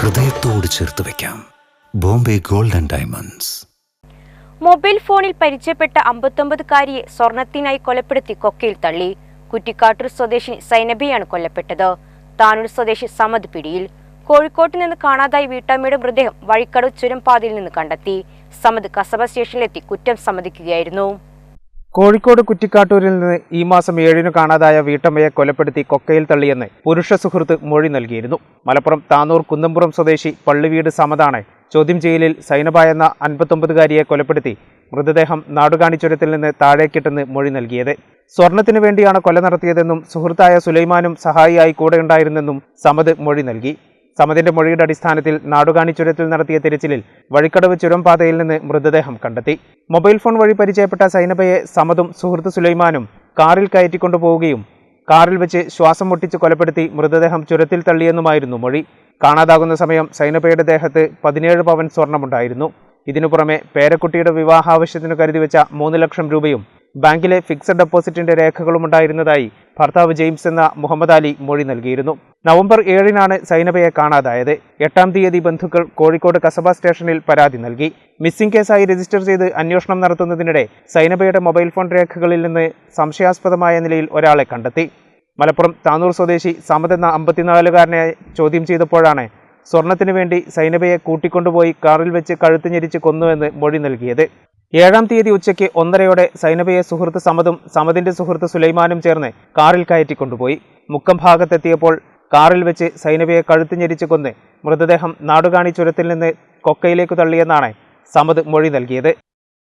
ഹൃദയത്തോട് ചേർത്ത് വെക്കാം. Bombay gold and diamonds. Mobile ഫോണിൽ പരിചയപ്പെട്ട അമ്പത്തൊമ്പതുകാരിയെ സ്വർണത്തിനായി കൊലപ്പെടുത്തി കൊക്കയിൽ തള്ളി. കുറ്റിക്കാട്ടൂർ സ്വദേശി സൈനബിയാണ് കൊല്ലപ്പെട്ടത്. താനൂർ സ്വദേശി സമദ് പിടിയിൽ. കോഴിക്കോട്ട് നിന്ന് കാണാതായി വീട്ടമ്മയുടെ മൃതദേഹം വഴിക്കടവ് ചുരം പാതയിൽ നിന്ന് കണ്ടെത്തി. സമദ് കസബ സ്റ്റേഷനിലെത്തി കുറ്റം സമ്മതിക്കുകയായിരുന്നു. കോഴിക്കോട് കുറ്റിക്കാട്ടൂരിൽ നിന്ന് ഈ മാസം ഏഴിന് കാണാതായ വീട്ടമ്മയെ കൊലപ്പെടുത്തി കൊക്കയിൽ തള്ളിയെന്ന് പുരുഷ സുഹൃത്ത് മൊഴി നൽകിയിരുന്നു. മലപ്പുറം താനൂർ കുന്നംപുറം സ്വദേശി പള്ളിവീട് സമതാണ് ചോദ്യം ചെയ്യലിൽ സൈനബ എന്ന അൻപത്തൊമ്പതുകാരിയെ കൊലപ്പെടുത്തി മൃതദേഹം നാടുകാണിച്ചുരത്തിൽ നിന്ന് താഴേക്കിട്ടെന്ന് മൊഴി നൽകിയത്. സ്വർണത്തിനു വേണ്ടിയാണ് കൊല നടത്തിയതെന്നും സുഹൃത്തായ സുലൈമാനും സഹായിയായി കൂടെയുണ്ടായിരുന്നെന്നും സമത് മൊഴി നൽകി. സമതിന്റെ മൊഴിയുടെ അടിസ്ഥാനത്തിൽ നാടുകാണി ചുരത്തിൽ നടത്തിയ തിരച്ചിലിൽ വഴിക്കടവ് ചുരം പാതയിൽ നിന്ന് മൃതദേഹം കണ്ടെത്തി. മൊബൈൽ ഫോൺ വഴി പരിചയപ്പെട്ട സൈനബയെ സമതും സുഹൃത്ത് സുലൈമാനും കാറിൽ കയറ്റിക്കൊണ്ടുപോവുകയും കാറിൽ വെച്ച് ശ്വാസം മുട്ടിച്ച് കൊലപ്പെടുത്തി മൃതദേഹം ചുരത്തിൽ തള്ളിയെന്നുമായിരുന്നു മൊഴി. കാണാതാകുന്ന സമയം സൈനബയുടെ ദേഹത്ത് പതിനേഴ് പവൻ സ്വർണമുണ്ടായിരുന്നു. ഇതിനു പുറമെ പേരക്കുട്ടിയുടെ വിവാഹാവശ്യത്തിനു കരുതി വെച്ച മൂന്ന് ലക്ഷം രൂപയും ബാങ്കിലെ ഫിക്സഡ് ഡെപ്പോസിറ്റിന്റെ രേഖകളും ഉണ്ടായിരുന്നതായി ഭർത്താവ് ജെയിംസ് എന്ന മുഹമ്മദ് അലി മൊഴി നൽകിയിരുന്നു. നവംബർ ഏഴിനാണ് സൈനബയെ കാണാതായത്. എട്ടാം തീയതി ബന്ധുക്കൾ കോഴിക്കോട് കസബ സ്റ്റേഷനിൽ പരാതി നൽകി. മിസ്സിംഗ് കേസായി രജിസ്റ്റർ ചെയ്ത് അന്വേഷണം നടത്തുന്നതിനിടെ സൈനബയുടെ മൊബൈൽ ഫോൺ രേഖകളിൽ നിന്ന് സംശയാസ്പദമായ നിലയിൽ ഒരാളെ കണ്ടെത്തി. മലപ്പുറം താനൂർ സ്വദേശി സമത് എന്ന അമ്പത്തിനാലുകാരനെ ചോദ്യം ചെയ്തപ്പോഴാണ് സ്വർണത്തിനു വേണ്ടി സൈനബയെ കൂട്ടിക്കൊണ്ടുപോയി കാറിൽ വെച്ച് കഴുത്ത് ഞെരിച്ച് കൊന്നുവെന്ന് മൊഴി നൽകിയത്. ഏഴാം തീയതി ഉച്ചയ്ക്ക് ഒന്നരയോടെ സൈനബയെ സുഹൃത്ത് സമതും സമതിന്റെ സുഹൃത്ത് സുലൈമാനും ചേർന്ന് കാറിൽ കയറ്റി കൊണ്ടുപോയി മുക്കം ഭാഗത്തെത്തിയപ്പോൾ കാറിൽ വെച്ച് സൈനബയെ കഴുത്ത് ഞെരിച്ച് കൊന്ന് മൃതദേഹം നാടുകാണി ചുരത്തിൽ നിന്ന് കൊക്കയിലേക്ക് തള്ളിയെന്നാണ് സമത് മൊഴി നൽകിയത്.